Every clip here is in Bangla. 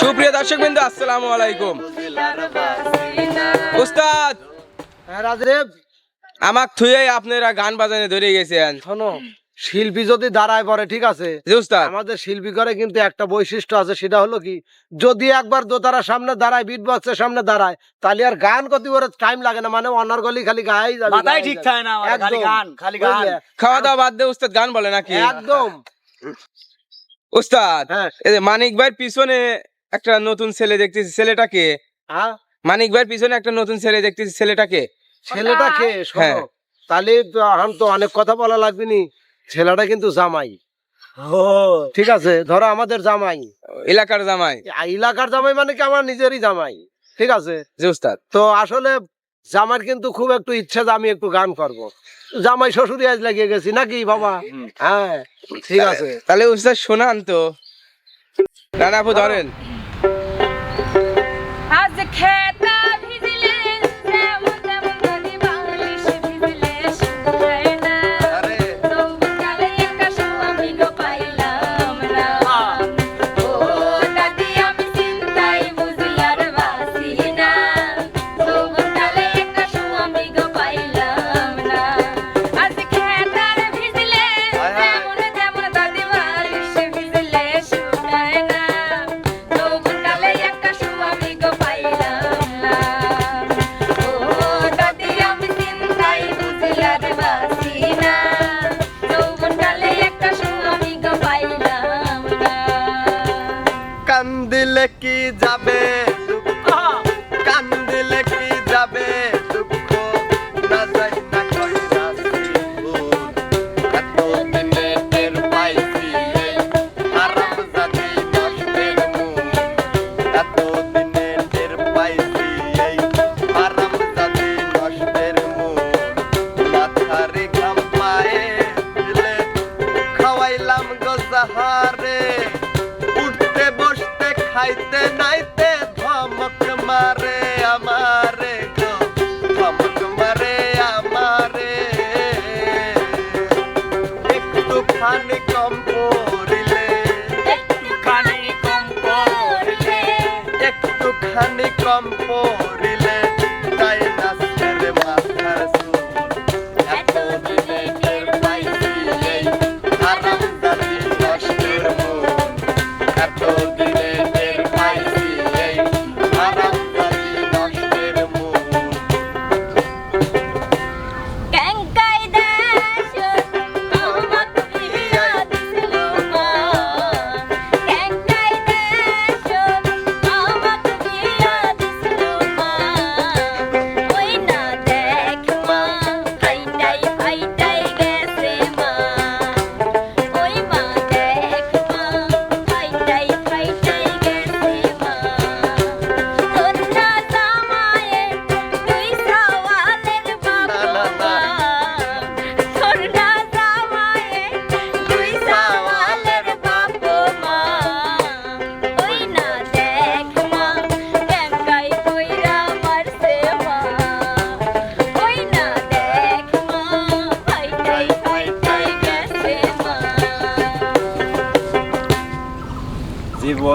সুপ্রিয় দর্শক বিন্দু আসসালামু আলাইকুম। উস্তাদ হ্যাঁ রাজদেব আমাক থুয়ে আপনারা গান বাজানে ধরে গেছেন। শোনো শিল্পী যদি দাঁড়ায় পড়ে ঠিক আছে? আমাদের শিল্পী করে কিন্তু একটা বৈশিষ্ট্য আছে সেটা হলো কি যদি একবার দোতারার সামনে দাঁড়ায় বিট বক্সের সামনে দাঁড়ায় তাহলে আর গান কত করে টাইম লাগে না মানে অনারগলি খালি গাই যাবে মাথায় ঠিক থাকে না খালি গান, খালি গান। খাওয়া দাওয়া বাদ দিয়ে উস্তাদ গান বলে নাকি? একদম। উস্তাদ হ্যাঁ। মানিক ভাইয়ের পিছনে একটা নতুন ছেলে দেখতেছি ছেলেটাকে? হ্যাঁ মানিক ভাইয়ের পিছনে একটা নতুন ছেলে দেখতেছি ছেলেটাকে? ছেলেটা কে শোনো হ্যাঁ। তাহলে তো এখন তো অনেক কথা বলা লাগবে নি। ছেলেটা কিন্তু জামাই। ঠিক আছে ধরো আমাদের জামাই। এলাকার জামাই। এলাকার জামাই মানে কি? আমার নিজেরই জামাই। ঠিক আছে? জি উস্তাদ। তো আসলে জামার কিন্তু খুব একটু ইচ্ছা যে আমি একটু গান করব। জামাই শ্বশুরি আজ লাগিয়ে গেছি নাকি বাবা? হ্যাঁ ঠিক আছে। তাহলে উস্তাদ শোনান তো। রানাপু ধরেন। cat.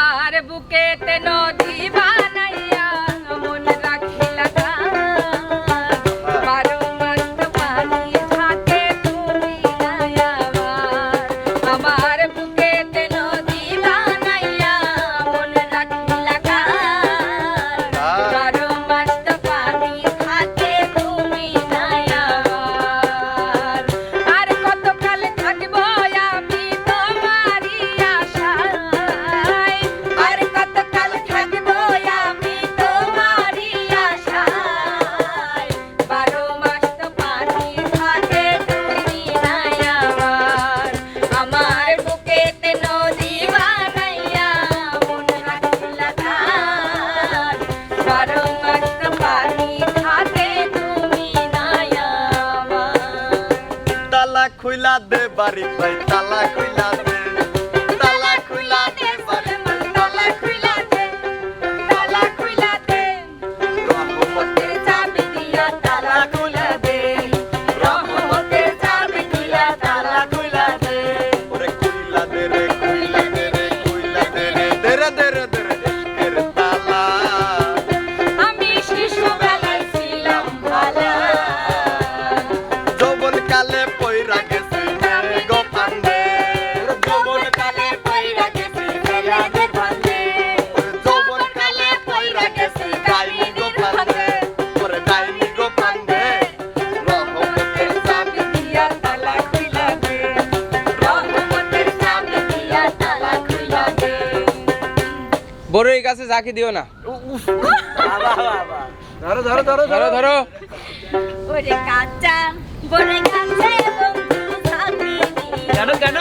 তোমার বুকেতে নদী বানাই। বাড়ি পাই তালা কইলা বড়ই কাছে জাকি দিও না। ধরো ধরো ধরো ধরো। ধরো কেন কেন?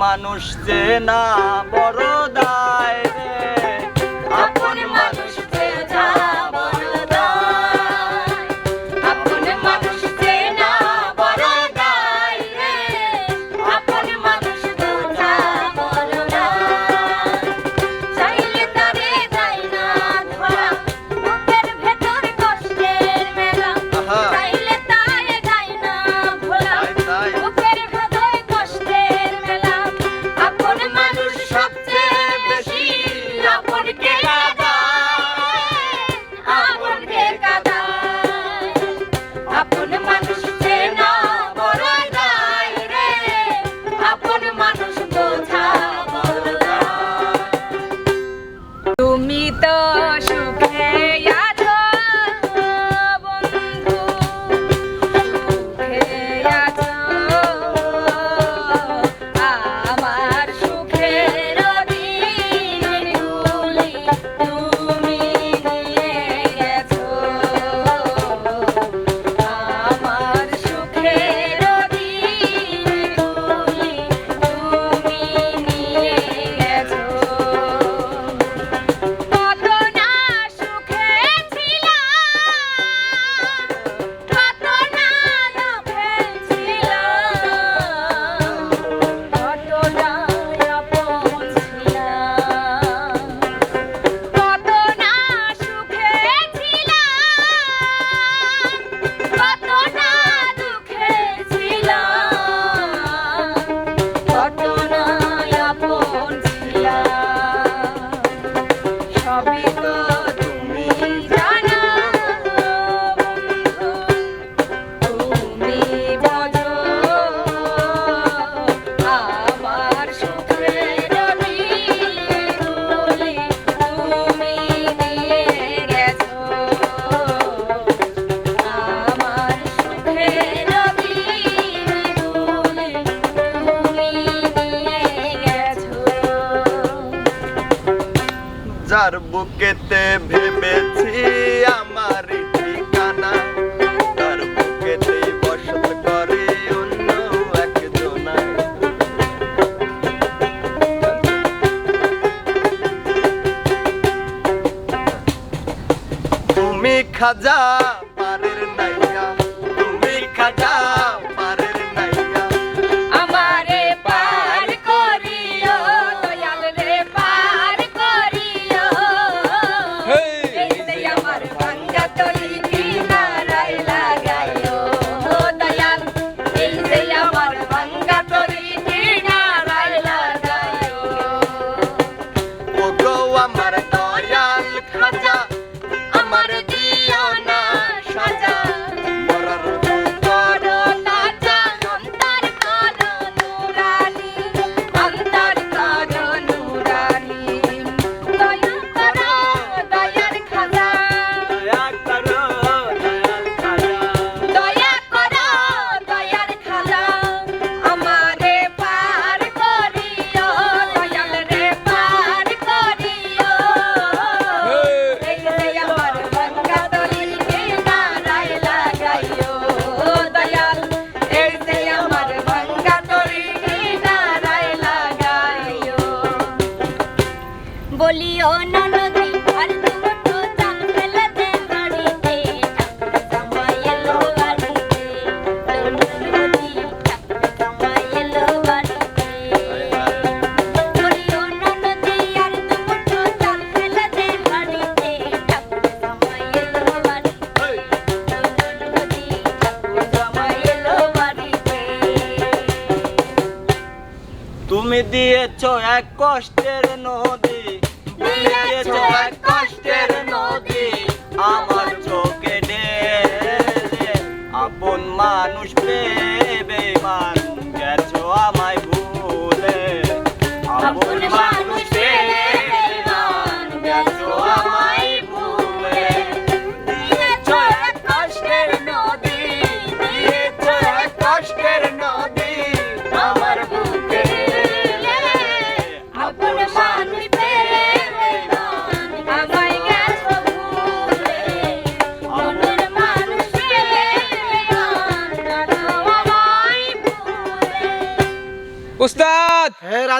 মানুষ যে না বড় দায়? বুকেতে ভেবেছি আমার ঠিকানা। তার বুকেতে বসত করে অন্য একজনা। তুমি খাজা দিয়েছ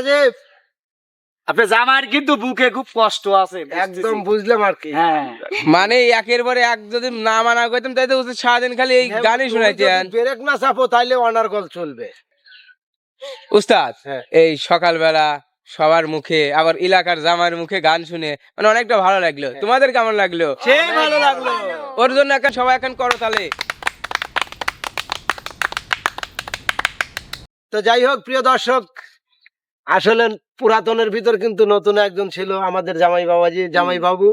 রাজীব। আপনার জামার কিন্তু বুকে খুব কষ্ট আছে একদম বুঝলাম আর কি। হ্যাঁ। মানে একের পরে এক যদি না মানা করতাম তাই তো সারাদিন খালি এই হ্যাঁ, গানই শোনাইতেন। ব্রেক না চাপো তাইলে অনার্গল চলবে। উস্তাদ হ্যাঁ। এই সকালবেলা সবার মুখে আবার এলাকার জামার মুখে গান শুনে মানে অনেকটা ভালো লাগল। তোমাদের কেমন লাগল? সে ভালো লাগল। ওর জন্য এখন সবাই এখন করো তাহলে তো যাই হোক প্রিয় দর্শক আসলে পুরাতনের ভিতর কিন্তু নতুন একজন ছিল আমাদের জামাই বাবাজি জামাই বাবু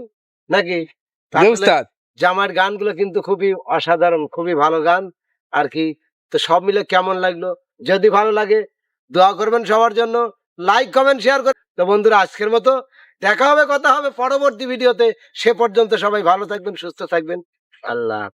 নাকি জামার গানগুলো কিন্তু খুবই অসাধারণ খুবই ভালো গান। আর কি? তো সব মিলে কেমন লাগল? যদি ভালো লাগে দোয়া করবেন সবার জন্য। লাইক কমেন্ট শেয়ার করে তো বন্ধুরা আজকের মতো দেখা হবে কথা হবে পরবর্তী ভিডিওতে। সে পর্যন্ত সবাই ভালো থাকবেন সুস্থ থাকবেন। আল্লাহ।